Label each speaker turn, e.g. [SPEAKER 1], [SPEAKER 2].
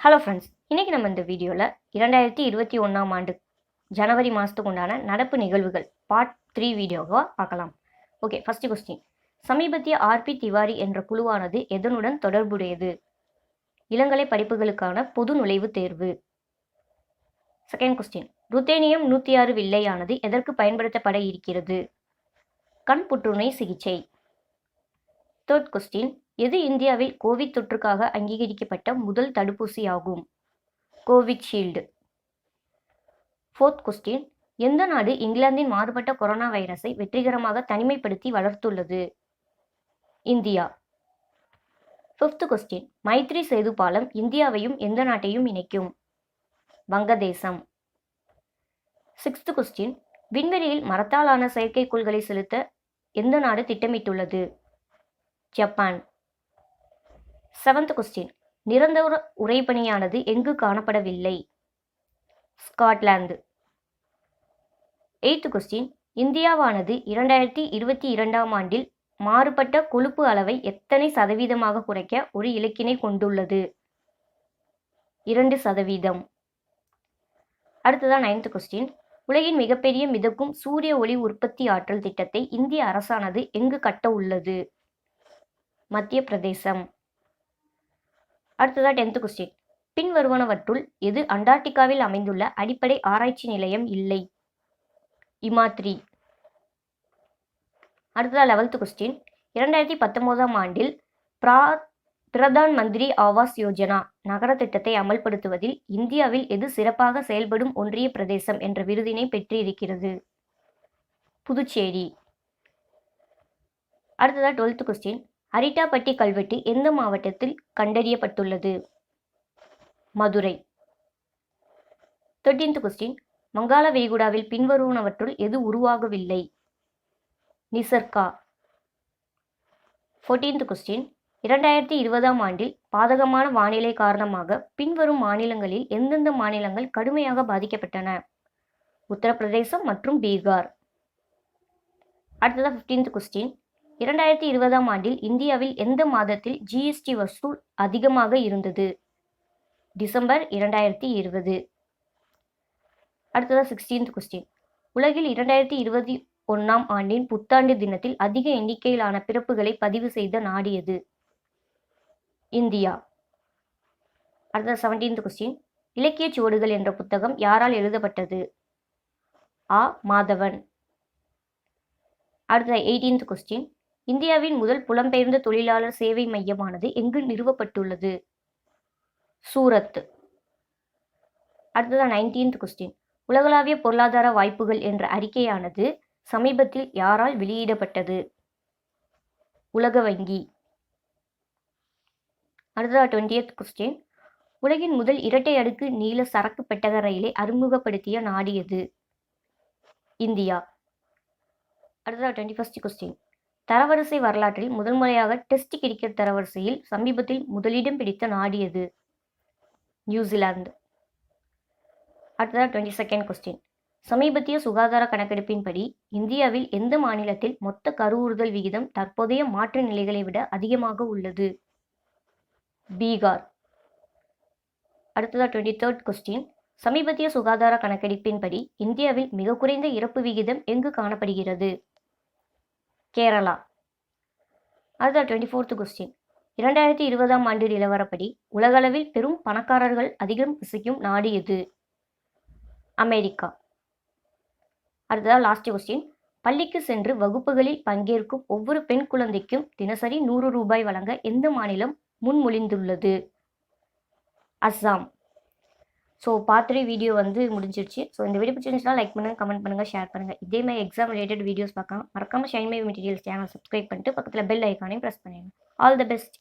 [SPEAKER 1] Hello friends இன்றைக்கி நம்ம இந்த வீடியோவில் இரண்டாயிரத்தி இருபத்தி ஒன்றாம் ஆண்டு ஜனவரி மாதத்துக்கு உண்டான நடப்பு நிகழ்வுகள் பார்ட் த்ரீ வீடியோவாக பார்க்கலாம். ஓகே ஃபஸ்ட்டு கொஸ்டின் சமீபத்திய ஆர்பி திவாரி என்ற குழுவானது எதனுடன் தொடர்புடையது? இளங்கலை படிப்புகளுக்கான பொது நுழைவுத் தேர்வு. செகண்ட் கொஸ்டின் ருத்தேனியம் நூற்றி ஆறு வில்லையானது எதற்கு பயன்படுத்தப்பட இருக்கிறது? கண் புற்றுநோய் சிகிச்சை. தேர்ட் கொஸ்டின் எது இந்தியாவில் கோவிட் தொற்றுக்காக அங்கீகரிக்கப்பட்ட முதல் தடுப்பூசி ஆகும்? கோவிட்ஷீல்டு ஃபோர்த் கொஸ்டின் எந்த நாடு இங்கிலாந்தின் மாறுபட்ட கொரோனா வைரஸை வெற்றிகரமாக தனிமைப்படுத்தி வளர்த்துள்ளது? India. Fifth question Maitri Setu பாலம் இந்தியாவையும் எந்த நாட்டையும் இணைக்கும்? வங்கதேசம். சிக்ஸ்த் கொஸ்டின் விண்வெளியில் மரத்தாலான செயற்கைக்கோள்களை செலுத்த எந்த நாடு திட்டமிட்டுள்ளது? ஜப்பான். செவன்த் கொஸ்டின் நிரந்தர உறைபனியானது எங்கு காணப்படவில்லை? ஸ்காட்லாந்து எய்த் கொஸ்டின் இந்தியாவானது இரண்டாயிரத்தி இருபத்தி இரண்டாம் ஆண்டில் மாறுபட்ட கொழுப்பு அளவை எத்தனை சதவீதமாக குறைக்க ஒரு இலக்கினை கொண்டுள்ளது? இரண்டு சதவீதம். அடுத்ததான் நைன்த் கொஸ்டின் உலகின் மிகப்பெரிய மிதக்கும் சூரிய ஒளி உற்பத்தி ஆற்றல் திட்டத்தை இந்திய அரசானது எங்கு கட்ட உள்ளது? மத்திய பிரதேசம். அடுத்ததா டென்த் கொஸ்டின் பின் வருவனவற்றுள் எது அண்டார்டிகாவில் அமைந்துள்ள அடிப்படை ஆராய்ச்சி நிலையம் இல்லை? இமாத்ரி. அடுத்ததா லெவல்த்து கொஸ்டின் இரண்டாயிரத்தி பத்தொம்போதாம் ஆண்டில் பிரா பிரதான் மந்திரி ஆவாஸ் யோஜனா நகர திட்டத்தை அமல்படுத்துவதில் இந்தியாவில் எது சிறப்பாக செயல்படும் ஒன்றிய பிரதேசம் என்ற விருதினை பெற்றிருக்கிறது? புதுச்சேரி. அடுத்ததா டுவெல்த் கொஸ்டின் அரிட்டாப்பட்டி கல்வெட்டு எந்த மாவட்டத்தில் கண்டறியப்பட்டுள்ளது? மதுரை. தேர்டீன்த் கொஸ்டின் வங்காள விரிகுடாவில் பின்வருவனவற்றுள் எது உருவாகவில்லை? நிசர்கா. ஃபோர்டீன்த் கொஸ்டின் இரண்டாயிரத்தி இருபதாம் ஆண்டில் பாதகமான வானிலை காரணமாக பின்வரும் மாநிலங்களில் எந்தெந்த மாநிலங்கள் கடுமையாக பாதிக்கப்பட்டன? உத்தரப்பிரதேசம் மற்றும் பீகார். அடுத்ததாக ஃபிஃப்டீன்த் கொஸ்டின் இரண்டாயிரத்தி இருபதாம் ஆண்டில் இந்தியாவில் எந்த மாதத்தில் ஜிஎஸ்டி வசூல் அதிகமாக இருந்தது? டிசம்பர் இரண்டாயிரத்தி இருபது. அடுத்ததாக சிக்ஸ்டீன்த் கொஸ்டின் உலகில் இரண்டாயிரத்தி இருபத்தி ஒன்றாம் ஆண்டின் புத்தாண்டு தினத்தில் அதிக எண்ணிக்கையிலான பிறப்புகளை பதிவு செய்த நாடு எது? இந்தியா. அடுத்த செவன்டீன்த் கொஸ்டின் இலக்கிய சுவடுகள் என்ற புத்தகம் யாரால் எழுதப்பட்டது? ஆ. மாதவன். அடுத்த எயிட்டீன்த் கொஸ்டின் இந்தியாவின் முதல் புலம்பெயர்ந்த தொழிலாளர் சேவை மையமானது எங்கு நிறுவப்பட்டுள்ளது? சூரத். அடுத்ததான் நைன்டீன்த் கொஸ்டின் உலகளாவிய பொருளாதார வாய்ப்புகள் என்ற அறிக்கையானது சமீபத்தில் யாரால் வெளியிடப்பட்டது? உலக வங்கி. அடுத்ததா டுவெண்டியத் கொஸ்டின் உலகின் முதல் இரட்டை அடுக்கு நீள சரக்கு பெட்டக ரயிலை அறிமுகப்படுத்திய நாடு எது? இந்தியா. அடுத்ததா டுவெண்ட்டி ஃபஸ்ட் கொஸ்டின் தரவரிசை வரலாற்றில் முதன்முறையாக டெஸ்ட் கிரிக்கெட் தரவரிசையில் சமீபத்தில் முதலிடம் பிடித்த நாடு எது? நியூசிலாந்து. அடுத்ததாக டுவெண்ட்டி செகண்ட் கொஸ்டின் சமீபத்திய சுகாதார கணக்கெடுப்பின்படி இந்தியாவில் எந்த மாநிலத்தில் மொத்த கருவுறுதல் விகிதம் தற்போதைய மாற்று நிலைகளை விட அதிகமாக உள்ளது? பீகார். அடுத்ததாக டுவெண்ட்டி தேர்ட் கொஸ்டின் சமீபத்திய சுகாதார கணக்கெடுப்பின்படி இந்தியாவில் மிக குறைந்த இறப்பு விகிதம் எங்கு காணப்படுகிறது? கேரளா. அடுத்த டுவெண்ட்டி ஃபோர்த்து கொஸ்டின் இரண்டாயிரத்தி இருபதாம் ஆண்டு நிலவரப்படி உலகளவில் பெரும் பணக்காரர்கள் அதிகம் வசிக்கும் நாடு எது? அமெரிக்கா. அடுத்ததாக லாஸ்ட் கொஸ்டின் பள்ளிக்கு சென்று வகுப்புகளில் பங்கேற்கும் ஒவ்வொரு பெண் குழந்தைக்கும் தினசரி நூறு ரூபாய் வழங்க எந்த மாநிலம் முன்மொழிந்துள்ளது? அஸ்ஸாம். ஸோ பார்த்துட்டு வீடியோ வந்து முடிஞ்சிருச்சு. ஸோ இந்த வீடியோ பிடிச்சிருந்துச்சுன்னா லைக் பண்ணுங்கள் கமெண்ட் பண்ணுங்கள் ஷேர் பண்ணுங்கள் இதே மாதிரி எக்ஸாம் ரிலேட்டட் வீடியோஸ் பார்க்கலாம் மறக்காமல் shine my materials channel subscribe பண்ணிட்டு பக்கத்தில் பெல் ஐக்கானையும் ப்ரெஸ் பண்ணிடுங்க ஆல் த பெஸ்ட்